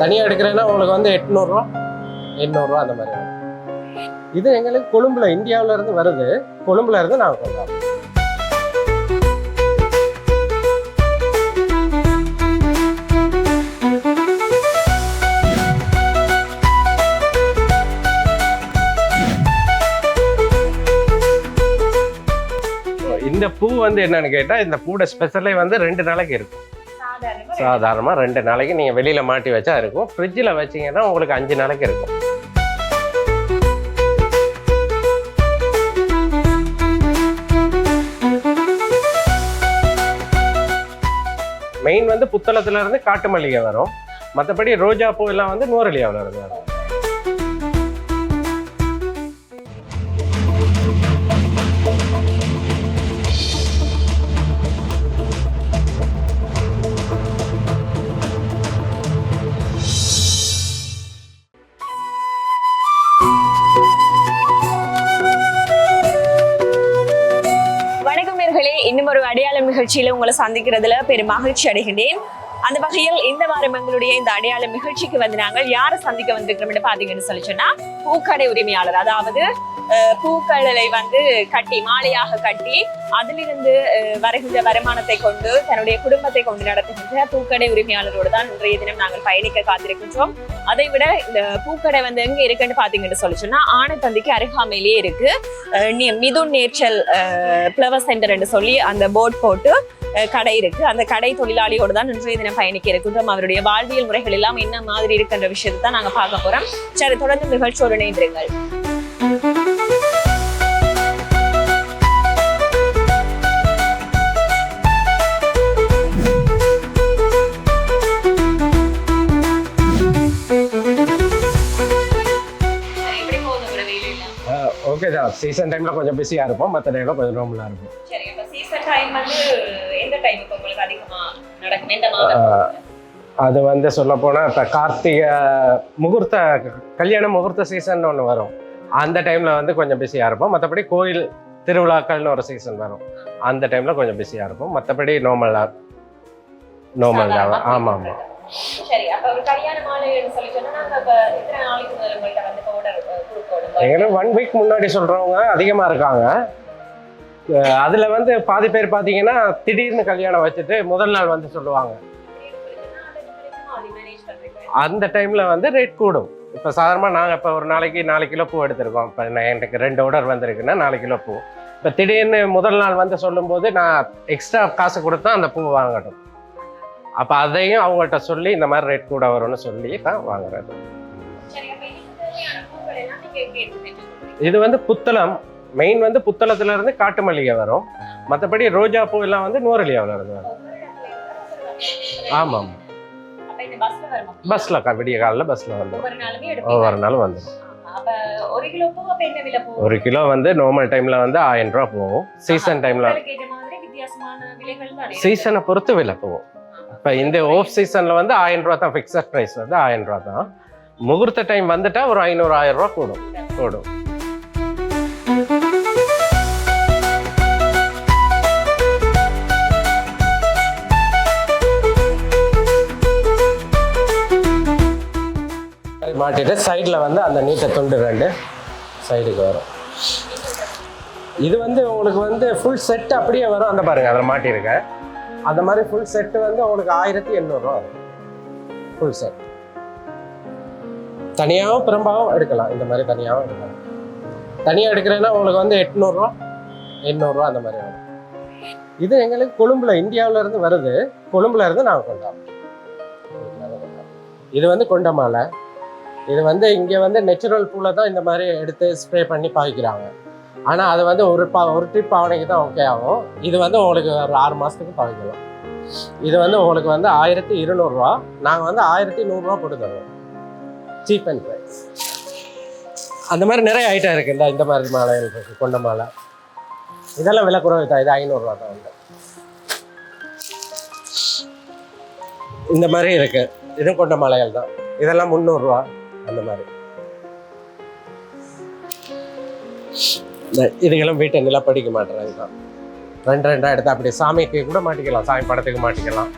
தனியாக எடுக்கிறேன்னா உங்களுக்கு வந்து எட்நூறுரூவா எண்ணூறுரூவா அந்த மாதிரி வரும். இது எங்களுக்கு கொழும்புல இந்தியாவுல இருந்து வருது. கொழும்புல இருந்து நாங்கள் கொண்டாடுறோம். இந்த பூ வந்து என்னன்னு கேட்டால் இந்த பூட ஸ்பெஷலே வந்து ரெண்டு நாளைக்கு இருக்கும். சாதாரணமாக ரெண்டு நாளைக்கு நீங்கள் வெளியில் மாட்டி வச்சா இருக்கும். ஃப்ரிட்ஜில் வச்சீங்கன்னா உங்களுக்கு அஞ்சு நாளைக்கு இருக்கும். மெயின் வந்து புத்தளத்துலேருந்து காட்டு மல்லிகை வரும். மற்றபடி ரோஜா பூ எல்லாம் வந்து நூறலியாவில் இருந்து வரும். நிகழ்ச்சியில உங்களை சந்திக்கிறதுல பெரும் மகிழ்ச்சி அடைகின்றேன் அந்த வகையில் இந்த வாரம் எங்களுடைய இந்த அடையாளம் நிகழ்ச்சிக்கு வந்து நாங்கள் யாரை சந்திக்க வந்திருக்கிறோம் பாத்தீங்கன்னு சொல்லி சொன்னா பூக்கடை உரிமையாளர். அதாவது பூக்களை வந்து கட்டி மாலையாக கட்டி அதிலிருந்து வருகின்ற வருமானத்தை கொண்டு தன்னுடைய குடும்பத்தை கொண்டு நடத்துகின்ற பூக்கடை உரிமையாளரோடு தான் இன்றைய தினம் நாங்கள் பயணிக்க காத்திருக்கின்றோம். அதை விட இந்த பூக்கடை வந்து எங்க இருக்குன்னு பாத்தீங்கன்னு சொல்லி சொன்னா ஆனத்தந்திக்கு அருகாமையிலேயே இருக்கு. மிதுன் நேச்சல் ஃப்ளவர் சென்டர் என்று சொல்லி அந்த போர்ட் போட்டு கடை இருக்கு. அந்த கடை தொழிலாளியோடு தான் இன்றைய தினம் பயணிக்க இருக்கின்றோம். அவருடைய வாழ்வியல் முறைகள் எல்லாம் என்ன மாதிரி இருக்குன்ற விஷயத்தை தான் நாங்க பார்க்க போறோம். சரி தொடர்ந்து நிகழ்ச்சியோடு இணைந்திருங்கள். சீசன் டைமில் கொஞ்சம் பிஸியாக இருப்போம். மற்ற டைமில் கொஞ்சம் நார்மலாக இருக்கும் சரி இப்ப சீசன் டைம் வந்து எந்த டைம் இப்போ உங்களுக்கு அதிகமா நடக்கும்? எந்த ஆஹ், அது வந்து சொல்ல போனால் இப்போ கார்த்திகை முகூர்த்த கல்யாண முகூர்த்த சீசன் ஒன்று வரும். அந்த டைமில் வந்து கொஞ்சம் பிஸியாக இருப்போம். மற்றபடி கோயில் திருவிழாக்கள்னு ஒரு சீசன் வரும். அந்த டைமில் கொஞ்சம் பிஸியாக இருப்போம். மற்றபடி நார்மலாக நார்மல் தான் ஆமாம் ஆமாம். சரி அப்ப ஒரு கல்யாண மாலைன்னு சொல்லி சொன்னா நாங்க இப்ப எத்தனை நாளைக்கு முதல்ல வந்து ஏன்னா ஒன் வீக் முன்னாடி சொல்கிறவங்க அதிகமாக இருக்காங்க. அதில் வந்து பாதி பேர் பார்த்தீங்கன்னா திடீர்னு கல்யாணம் வச்சுட்டு முதல் நாள் வந்து சொல்லுவாங்க. அந்த டைமில் வந்து ரேட் கூடும். இப்போ சாதாரணமாக நாங்கள் இப்போ ஒரு நாளைக்கு நாலு கிலோ பூ எடுத்திருக்கோம். இப்போ நான் எனக்கு ரெண்டு ஆர்டர் வந்திருக்குன்னா நாலு கிலோ பூ. இப்போ திடீர்னு முதல் நாள் வந்து சொல்லும்போது நான் எக்ஸ்ட்ரா காசு கொடுத்தா அந்த பூ வாங்கணும் அப்போ அதையும் அவங்கள்ட்ட சொல்லி இந்த மாதிரி ரேட் கூட வரும்னு சொல்லி தான் வாங்குறது. இது வந்து புத்தளம். மெயின் வந்து புத்தளத்துல இருந்து காட்டு மல்லிகை வரும். மற்றபடி ரோஜா பூ எல்லாம் வந்து நூறலியாவில் இருந்து வரும். ஆமாம். பஸ்ல விடிய காலைல பஸ்ல வந்துடும் ஒவ்வொரு நாளுமே வந்துடும் ஒரு கிலோ வந்து நார்மல் டைம்ல வந்து ஆயிரம் ரூபா போகும். சீசன் டைம்ல. சீசனை பொறுத்து விலை போகும். இப்போ இந்த ஆஃப் சீசன்ல வந்து ஆயிரம் ரூபா தான் ஃபிக்ஸட் ப்ரைஸ் வந்து ஆயிரம் ரூபா தான். முகூர்த்த டைம் வந்துட்டா ஒரு ஐநூறு ஆயிரம் ரூபா கூடும். கூடும். மாட்டிட்டு சைடில் வந்து அந்த நீட்டை துண்டு ரெண்டு சைடுக்கு வரும். இது வந்து உங்களுக்கு வந்து ஃபுல் செட் அப்படியே வரும். அந்த பாருங்க அதில் மாட்டியிருக்கேன் அந்த மாதிரி ஃபுல் செட்டு வந்து உங்களுக்கு ஆயிரத்தி எண்ணூறுரூவா வரும். ஃபுல் செட் தனியாகவும் பிறம்பாகவும் எடுக்கலாம். இந்த மாதிரி தனியாகவும் எடுக்கலாம். தனியாக எடுக்கிறேன்னா உங்களுக்கு வந்து எட்நூறுரூவா எண்ணூறுரூவா அந்த மாதிரி வரும். இது எங்களுக்கு கொழும்புல இந்தியாவில இருந்து வருது. கொழும்புல இருந்து நாங்கள் கொண்டாடுறோம் இது வந்து கொண்ட மாலை இது வந்து இங்கே வந்து நெச்சுரல் பூவில் தான் இந்த மாதிரி எடுத்து ஸ்ப்ரே பண்ணி பாய்க்கிறாங்க. ஆனால் அது வந்து ஒரு பா ஒரு ட்ரிப் பாவனைக்கு தான் ஓகே ஆகும். இது வந்து உங்களுக்கு ஒரு ஆறு மாதத்துக்கு பாய்க்கலாம். இது வந்து உங்களுக்கு வந்து ஆயிரத்தி இருநூறுவா. நாங்கள் வந்து ஆயிரத்தி நூறுரூவா போட்டு தருவோம். சீப் அண்ட் ப்ரைஸ் அந்த மாதிரி நிறைய ஐட்டம் இருக்குது இந்த மாதிரி மாலை இருக்குது கொண்ட மாலை. இதெல்லாம் விலை குறைவு தான். இது ஐநூறுரூவா தான் வந்து. இந்த மாதிரி இருக்குது இதுவும் கொண்ட மாலைகள் தான். இதெல்லாம் முந்நூறுரூவா அந்த மாதிரி. இதுங்களும் வீட்டை நிலா படிக்க மாட்டேறாங்க தான் ரெண்டு ரெண்டாக எடுத்து அப்படியே சாமிக்கு கூட மாட்டிக்கலாம். சாமி படத்துக்கு மாட்டிக்கலாம்.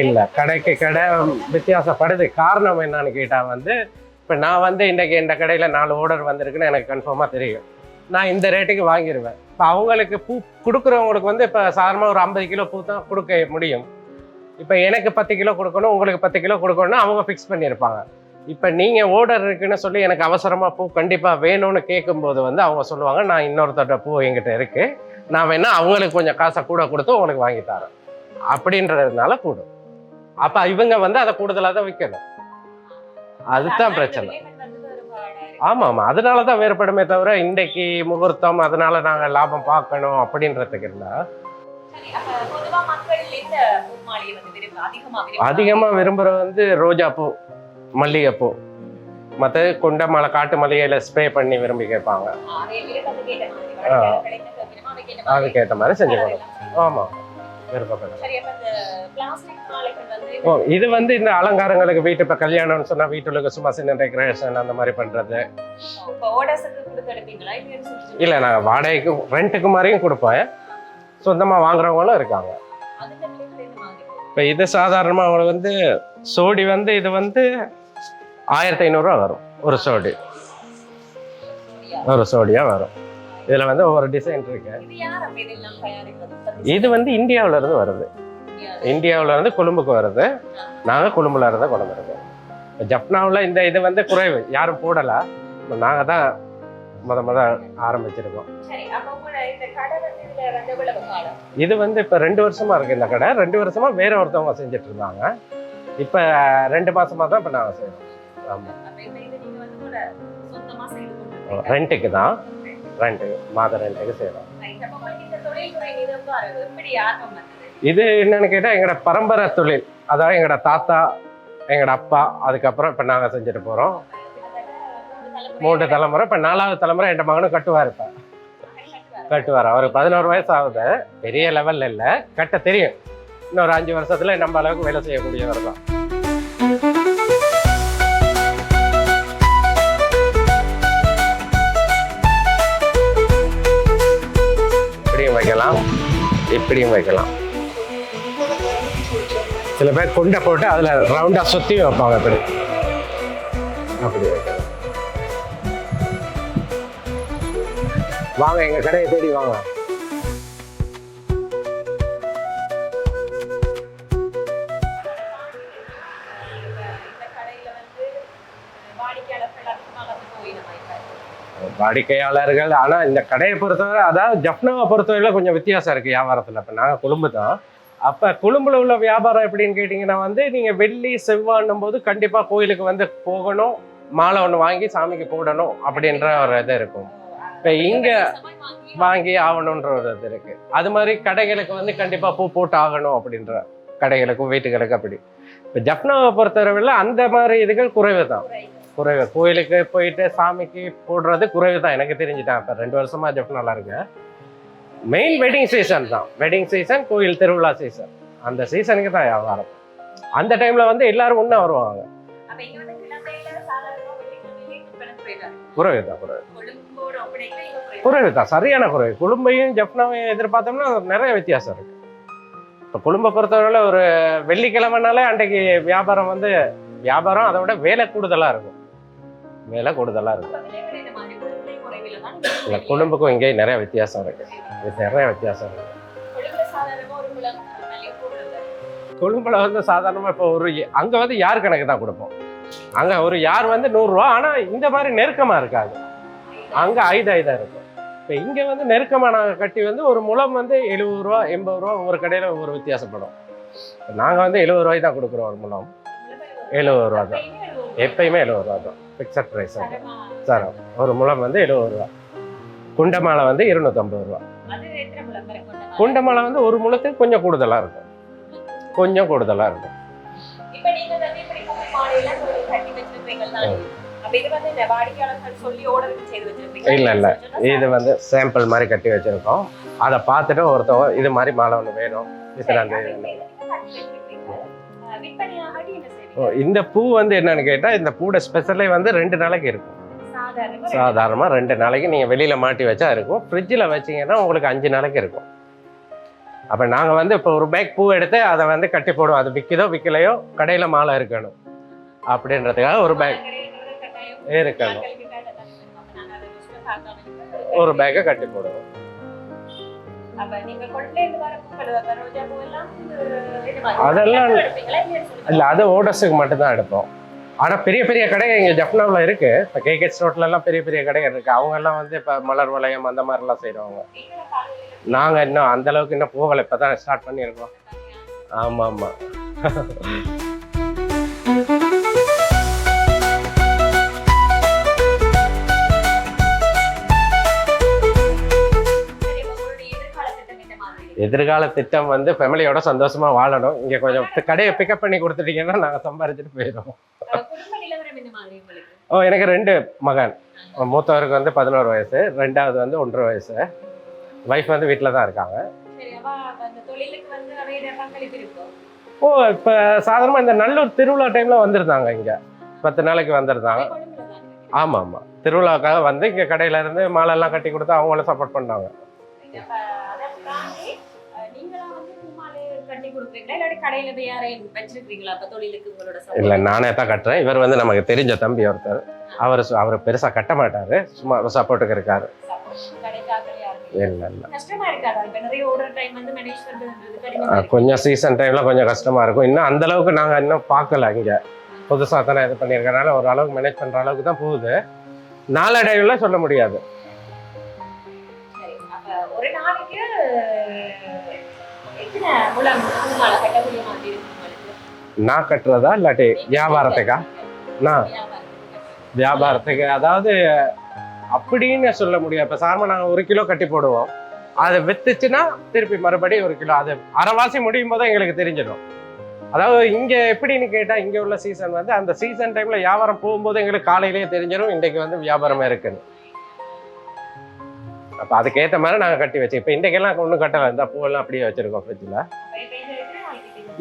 இல்லை கடைக்கு கடை வித்தியாசப்படுது காரணம் என்னன்னு கேட்டால் வந்து இப்போ நான் வந்து இன்றைக்கி இந்த கடையில் நாலு ஓர்டர் வந்திருக்குன்னு எனக்கு கன்ஃபார்மாக தெரியும். நான் இந்த ரேட்டுக்கு வாங்கிடுவேன் இப்போ அவங்களுக்கு பூ கொடுக்குறவங்களுக்கு வந்து இப்போ சாதாரணமாக ஒரு ஐம்பது கிலோ பூ தான் கொடுக்க முடியும். இப்போ எனக்கு பத்து கிலோ கொடுக்கணும் உங்களுக்கு பத்து கிலோ கொடுக்கணும்னு அவங்க ஃபிக்ஸ் பண்ணியிருப்பாங்க இப்போ நீங்கள் ஆர்டர் இருக்குன்னு சொல்லி எனக்கு அவசரமாக பூ கண்டிப்பாக வேணும்னு கேட்கும்போது வந்து அவங்க சொல்லுவாங்க நான் இன்னொருத்தட்ட பூ என்கிட்ட இருக்குது நான் வேணா அவங்களுக்கு கொஞ்சம் காசை கூட கொடுத்து உங்களுக்கு வாங்கி தரேன். அப்படின்றதுனால கூடும். அப்போ இவங்க வந்து அதை கூடுதலாக தான் விற்கணும் அதுதான் பிரச்சனை. ஆமாம் ஆமாம் அதனால தான் வேறுபடுமே தவிர இன்றைக்கு முகூர்த்தம் அதனால நாங்கள் லாபம் பார்க்கணும் அப்படின்றதுக்கு இல்லை. அதிகமா விரும்புகிறது வந்து ரோஜாப்பூ மல்லிகைப்பூ. மற்றது கொண்ட மலை காட்டு மல்லிகையில் ஸ்ப்ரே பண்ணி விரும்பி கேட்பாங்க. அதுக்கேற்ற மாதிரி செஞ்சு கொடுக்கும் ஆமாம் விருப்பப்படுறேன் ஓ இது வந்து இந்த அலங்காரங்களுக்கு வீட்டு இப்போ கல்யாணம்னு சொன்னால் வீட்டுக்கு சும்மா சின்ன டெக்கரேஷன் அந்த மாதிரி பண்ணுறது இல்ல நாங்கள் வாடகைக்கு ரெண்ட்டுக்கு மாதிரியும் கொடுப்பேன். சொந்தமாக வாங்குறவங்களும் இருக்காங்க? இப்போ இது சாதாரணமாக அவங்களுக்கு வந்து சோடி வந்து இது வந்து ஆயிரத்தி ஐநூறுரூவா வரும். ஒரு சோடி? ஒரு சோடியாக வரும். இதில் வந்து ஒவ்வொரு டிசைன் இருக்கு. இது வந்து இந்தியாவுல இருந்து வருது. இந்தியாவுல. இருந்து கொழும்புக்கு வருது. நாங்கள் கொழும்புல இருந்து கொண்டு வருது ஜப்னாவில் இந்த இது வந்து குறைவு. யாரும் போடலை. நாங்கள் தான் முத முத ஆரம்பிச்சிருக்கோம். இது வந்து இப்போ ரெண்டு வருஷமா இருக்கு இந்த கடை. ரெண்டு வருஷமா வேற ஒருத்தவங்க செஞ்சுட்டு இருந்தாங்க. இப்போ ரெண்டு மாசமா தான் இப்போ நாங்கள் செய்யறோம் ஆமாம் ரெண்ட்டுக்கு தான். ரெண்ட்டு மாத ரெண்ட்டுக்கு செய்கிறோம் இது என்னன்னு கேட்டால் எங்களோட பரம்பரை தொழில். அதாவது எங்களோட தாத்தா எங்களோட அப்பா அதுக்கப்புறம் இப்போ நாங்கள் செஞ்சுட்டு போகிறோம் மூன்று தலைமுறை இப்போ நாலாவது தலைமுறை என் மகனும் கட்டுவார் இப்போ. கட்டுவார். அவருக்கு பதினோரு வயசு ஆகுது. பெரிய லெவலில் இல்லை. கட்ட தெரியும். இன்னொரு அஞ்சு வருஷத்துல நம்ம அளவுக்கு வேலை செய்யக்கூடியவர் தான். இப்படியும் வைக்கலாம். சில பேர் குண்டை போட்டு அதில் ரவுண்டாக சுற்றி வைப்பாங்க இப்படி. அப்படி வைக்கலாம். வாங்க எங்கள் கடையை தேடி வாங்க. வாடிக்கையாளர்கள் ஆனால் இந்த கடையை பொறுத்தவரை அதாவது ஜப்னாவை பொறுத்தவரையில கொஞ்சம் வித்தியாசம் இருக்குது வியாபாரத்தில். இப்போ நாங்கள் கொழும்பு தான். அப்போ கொழும்புல உள்ள வியாபாரம் எப்படின்னு கேட்டிங்கன்னா வந்து நீங்கள் வெள்ளி செவ்வான்னும் போது கண்டிப்பாக கோயிலுக்கு வந்து போகணும். மாலை ஒன்று வாங்கி சாமிக்கு போடணும் அப்படின்ற ஒரு இது இருக்கும். இப்போ இங்கே வாங்கி ஆகணுன்ற ஒரு இது இருக்குது அது மாதிரி கடைகளுக்கு வந்து கண்டிப்பாக பூ போட்டு ஆகணும் அப்படின்ற கடைகளுக்கும் வீட்டுகளுக்கு அப்படி. இப்போ ஜப்னாவை பொறுத்தவரையில் அந்த மாதிரி இதுகள் குறைவு தான் குறைவு. கோயிலுக்கு போயிட்டு சாமிக்கு போடுறது குறைவு தான். எனக்கு தெரிஞ்சுட்டேன் இப்போ ரெண்டு வருஷமா ஜப்னால இருக்கேன். மெயின் வெட்டிங் சீசன் தான். வெட்டிங் சீசன் கோயில் திருவிழா சீசன் அந்த சீசனுக்கு தான் வியாபாரம். அந்த டைம்ல வந்து எல்லாரும் ஒன்றா வருவாங்க. குறைவு தான். குறைவு தான் சரியான குறைவு. குழும்பையும் ஜப்னாவையும் எதிர்பார்த்தோம்னா நிறைய வித்தியாசம் இருக்கு. இப்போ குழும்பை பொறுத்தவரையில ஒரு வெள்ளிக்கிழமைனாலே அன்றைக்கு வியாபாரம் வந்து வியாபாரம் அதை விட வேலை கூடுதலாக இருக்கும். வேலை கூடுதலாக இருக்கும் இல்லை குழும்புக்கும் இங்கேயும் நிறைய வித்தியாசம் இருக்கு. இது நிறைய வித்தியாசம் இருக்கு. கொழும்புல வந்து சாதாரணமாக இப்போ ஒரு அங்கே வந்து யார் கணக்கு தான் கொடுப்போம்? அங்கே ஒரு யார் வந்து நூறுரூவா ஆனால் இந்த மாதிரி நெருக்கமாக இருக்காது. அங்கே ஐந்து ஐதாக இருக்கும் இப்போ இங்கே வந்து நெருக்கமாக நாங்கள் கட்டி வந்து ஒரு முழம் வந்து எழுபது ரூபா எண்பது ரூபா ஒவ்வொரு கடையில் ஒவ்வொரு வித்தியாசப்படும். நாங்கள் வந்து எழுபது ரூபாய் தான் கொடுக்குறோம் ஒரு முழம். எழுபது ரூபா. தான். எப்பயுமே எழுபது ரூபா தான். ஃபிக்ஸட் ப்ரைஸ் சார் ஒரு முழம் வந்து எழுபது ரூபா. குண்ட மாலை வந்து இருநூத்தம்பது ரூபா. அது எத்தனை முழம் வரை கொண்ட மாலை? குண்ட மாலை வந்து ஒரு முழத்துக்கு கொஞ்சம் கூடுதலாக இருக்கும். கொஞ்சம் கூடுதலாக இருக்கும். இல்ல, இல்ல. இது வந்து சாம்பிள் மாதிரி கட்டி வச்சிருக்கோம். அதை பார்த்துட்டு ஒருத்தவங்க இது மாதிரி மாலை ஒன்று வேணும். இத்தனை இந்த பூ வந்து என்னன்னு கேட்டால் இந்த பூட ஸ்பெஷலே வந்து ரெண்டு நாளைக்கு இருக்கும். சாதாரணமா சாதாரணமாக ரெண்டு நாளைக்கு நீங்கள் வெளியில் மாட்டி வச்சா இருக்கும். ஃப்ரிட்ஜில் வச்சீங்கன்னா உங்களுக்கு அஞ்சு நாளைக்கு இருக்கும். அப்போ நாங்கள் வந்து இப்போ ஒரு பேக் பூ எடுத்து அதை வந்து கட்டி போடுவோம். அது விற்கிதோ விற்கலையோ கடையில் மாலை இருக்கணும். அப்படின்றதுக்காக ஒரு பேக் இருக்கணும். ஒரு பேக்கை கட்டி போடுவோம். அதெல்லாம். இல்லை அது ஓடர்ஸுக்கு மட்டும்தான் எடுப்போம் ஆனால் பெரிய பெரிய கடைகள் இங்கே ஜப்னாவில் இருக்குது இப்போ கேகேட்ஸ் ரோட்லலாம் பெரிய பெரிய கடைகள் இருக்குது அவங்கெல்லாம் வந்து இப்போ மலர் வளையம் அந்த மாதிரிலாம் செய்கிறவங்க நாங்கள் இன்னும் அந்த அளவுக்கு இன்னும் போகலை இப்போ தான் ஸ்டார்ட் பண்ணியிருக்கோம் ஆமாம் ஆமாம் எதிர்கால திட்டம் வந்து ஃபேமிலியோட சந்தோஷமா வாழணும். இங்கே கொஞ்சம் கடையை பிக்கப் பண்ணி கொடுத்துட்டீங்கன்னா நாங்கள் சம்பாரிச்சிட்டு போயிடுவோம். ஓ எனக்கு ரெண்டு மகன். மூத்தவருக்கு வந்து பதினோரு வயசு ரெண்டாவது வந்து ஒன்றரை வயசு. ஒய்ஃப் வந்து வீட்டில் தான் இருக்காங்க. ஓ இப்போ சாதாரணமாக இந்த நல்லூர் திருவிழா டைமில் வந்திருந்தாங்க இங்கே. பத்து நாளைக்கு வந்திருந்தாங்க. ஆமாம் ஆமாம். திருவிழாக்காக வந்து இங்கே கடையில இருந்து மாலையெல்லாம் கட்டி கொடுத்து அவங்கள சப்போர்ட் பண்ணாங்க. கொடுக்குறீங்களா இல்லாட்டி கடையில போய் யாரையும் வச்சிருக்கீங்களா அப்ப தொழிலுக்கு உங்களோட support? இல்லை நானே தான் கட்டுறேன். இவர் வந்து நமக்கு தெரிஞ்ச தம்பி ஒருத்தர். அவர் அவர் பெருசாக கட்ட மாட்டார். சும்மா சப்போர்ட்டுக்கு இருக்காரு. இல்லை. கொஞ்சம் சீசன் டைமில் கொஞ்சம் கஷ்டமாக இருக்கும். இன்னும் அந்த அளவுக்கு நாங்கள் இன்னும் பார்க்கல இங்கே. புதுசாக தானே இது பண்ணியிருக்கனால ஒரு அளவுக்கு மேனேஜ் பண்ணுற அளவுக்கு தான் போகுது. நாளடைவில் சொல்ல முடியாது. ஒரு நாளைக்கு நான் கட்டுறதா இல்லாட்டி வியாபாரத்துக்கா? நான் வியாபாரத்துக்கு. அதாவது அப்படின்னு சொல்ல முடியாது. இப்போ சார்மா நாங்கள் ஒரு கிலோ கட்டி போடுவோம். அதை வித்துச்சுன்னா திருப்பி மறுபடியும் ஒரு கிலோ. அது அரைவாசி முடியும் போது எங்களுக்கு தெரிஞ்சிடும். அதாவது இங்கே எப்படின்னு கேட்டால் இங்கே உள்ள சீசன் வந்து அந்த சீசன் டைமில் வியாபாரம் போகும்போது எங்களுக்கு காலையிலேயே தெரிஞ்சிடும் இன்றைக்கு வந்து வியாபாரமே இருக்குன்னு. அப்போ அதுக்கேற்ற மாதிரி நாங்கள் கட்டி வச்சு இப்போ இன்றைக்கெல்லாம் ஒன்றும் கட்டலை இந்த பூவெல்லாம் அப்படியே வச்சுருக்கோம் ஃப்ரிட்ஜில்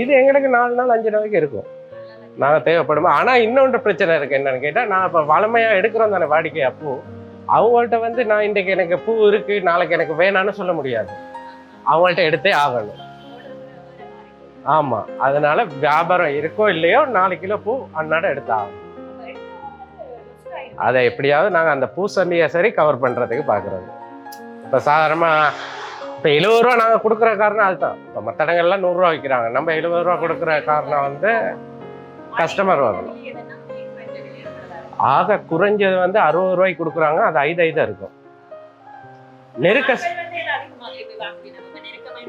இது எங்களுக்கு நாலு நாள் அஞ்சு நாளைக்கு இருக்கும். நாங்கள் தேவைப்படுமா? ஆனால் இன்னொன்று பிரச்சனை இருக்குது என்னென்னு கேட்டால் நான் இப்போ வளமையாக எடுக்கிறோம் தானே வாடிக்கையாக பூ அவங்கள்ட்ட வந்து நான் இன்றைக்கு எனக்கு பூ இருக்குது நாளைக்கு எனக்கு வேணான்னு சொல்ல முடியாது. அவங்கள்ட்ட எடுத்தே ஆகணும். ஆமாம் அதனால வியாபாரம் இருக்கோ இல்லையோ நாலு கிலோ பூ அன்னாட எடுத்தாகும் அதை எப்படியாவது நாங்கள் அந்த பூ பூசணியை சரி கவர் பண்ணுறதுக்கு பார்க்குறோம் இப்போ சாதாரணமாக இப்போ எழுபது ரூபா நாங்கள் கொடுக்குற காரணம் அதுதான். இப்போ மற்ற இடங்கள்லாம் நூறுரூவா விற்கிறாங்க நம்ம எழுபது ரூபா கொடுக்குற காரணம் வந்து கஸ்டமர் வரணும் ஆக குறைஞ்சது வந்து அறுபது ரூபாய்க்கு கொடுக்குறாங்க. அது ஐது ஐதாக இருக்கும். நெருக்க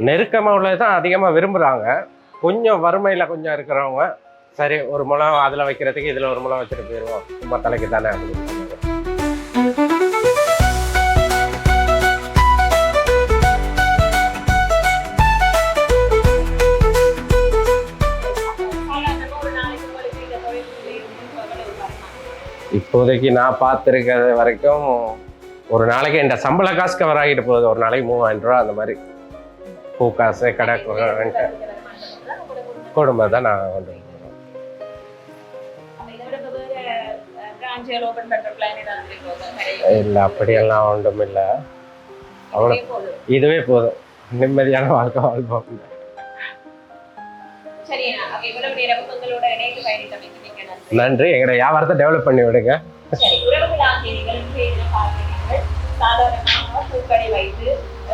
நெருக்கமாக உள்ளது தான் அதிகமாக விரும்புகிறாங்க கொஞ்சம் வறுமையில் கொஞ்சம் இருக்கிறவங்க சரி ஒரு முளம் அதில் வைக்கிறதுக்கு இதில் ஒரு முழம் வச்சுட்டு போயிடுவோம் சும்மா தலைக்கு தானே அப்படின்னு. இப்போதைக்கு நான் பார்த்துருக்கிறது வரைக்கும் ஒரு நாளைக்கு என் சம்பள காசு கவர் ஆகிட்டு போகுது. ஒரு நாளைக்கு மூவாயிரம் ரூபா அந்த மாதிரி. பூ காசு கடை குடும்பம் தான் நான் கொண்டு போகிறோம் இல்லை அப்படியெல்லாம் ஒன்றும் இல்லை. அவ்வளோ இதுவே போதும். நிம்மதியான வாழ்க்கை வாழ்வோம். நன்றி. நன்றி. எங்களோட வியாபாரத்தை டெவலப் பண்ணி விடுங்க. சாதாரணமாக பூக்கடை வைத்து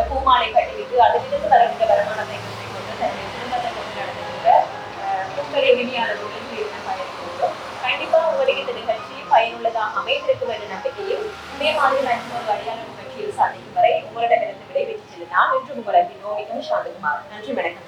பூமாலை கட்டிவிட்டு அதிலிருந்து வரக்கூடிய வருமானத்தை கொண்டு தன்னுடைய குடும்பத்தை கொண்டு நடத்துகின்ற பூக்கடை விநியாளர்களுடன் பேரின பயணிக்கின்றோம் கண்டிப்பா உங்களுக்கு இந்த நிகழ்ச்சி பயனுள்ளதாக அமைந்திருக்கும் என்ற நம்பிக்கையும் இதே மாதிரி மற்றும் ஒரு அடையாள நிகழ்ச்சியில் சந்திக்கும் வரை உங்களிடமிருந்து விடைபெற்று நான் இன்று உங்கள் அன்பின் நோவிக்கும் சாந்தகுமார். நன்றி வணக்கம்.